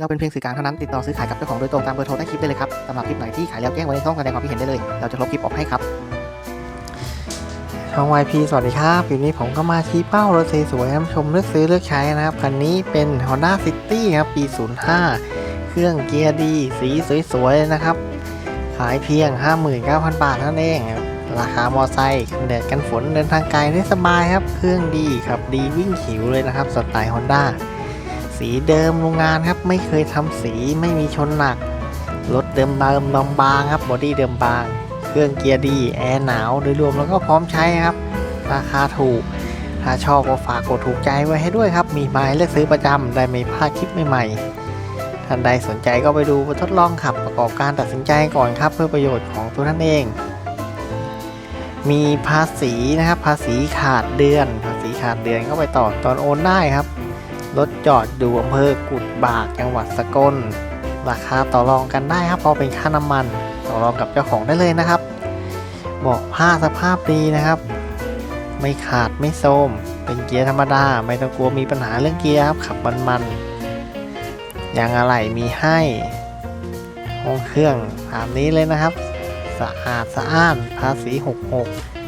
เราเป็นเพียงสื่อกลางเท่านั้นติดต่อซื้อขายกับเจ้าของโดยตรงตามเบอร์โทรใต้คลิปได้เลยครับสำหรับคลิปไหนที่ขายแล้วแจ้งไว้ในช่องแสดงความคิดเห็นได้เลย เราจะลบคลิปออกให้ครับช่อง YP สวัสดีครับคลิปนี้ผมก็มาชี้เป้ารถสวยๆชมเลือกซื้อเลือกใช้นะครับคันนี้เป็น Honda City ครับปี 05 เครื่องเกียร์ดี สีสวยๆเลยนะครับ ขายเพียง 59,000 บาทเท่านั้นเองครับราคามอไซค์กันแดดกันฝนเดินทางไกลได้สบายครับ เครื่องดีครับดีวิ่งขิวเลยนะครับสไตล์ Honda สีเดิมโรงงานครับ ไม่เคยทำสีไม่มีชนหนัก รถเดิมบางบางครับบอดี้เดิมบาง เครื่องเกียร์ดี แอร์หนาวโดยรวมแล้วก็พร้อมใช้ครับ ราคาถูก ถ้าชอบก็ฝากกดถูกใจไว้ให้ด้วยครับ มีไม้เลือกซื้อประจำได้ไม่พลาดคลิปใหม่ๆ ท่านใดสนใจก็ไปดูทดลองขับประกอบการตัดสินใจก่อนครับ เพื่อประโยชน์ของตัวท่านเองมีภาษีนะครับ ภาษีขาดเดือน ภาษีขาดเดือนก็ไปต่อตอนโอนได้ครับ รถจอดอยู่อำเภอกุดบากจังหวัดสกล ราคาต่อรองกันได้ครับพอเป็นค่าน้ำมัน ต่อรองกับเจ้าของได้เลยนะครับบอกผ้าสภาพดีนะครับ ไม่ขาดไม่โทมเป็นเกียร์ธรรมดา ไม่ต้องกลัวมีปัญหาเรื่องเกียร์ครับขับมันๆยางอะไหล่มีให้ห้องเครื่องตามนี้เลยนะครับ สะอาดสะอ้านภาษี66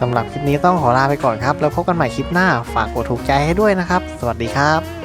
สำหรับคลิปนี้ต้องขอลาไปก่อนครับ แล้วพบกันใหม่คลิปหน้า ฝากกดถูกใจให้ด้วยนะครับ สวัสดีครับ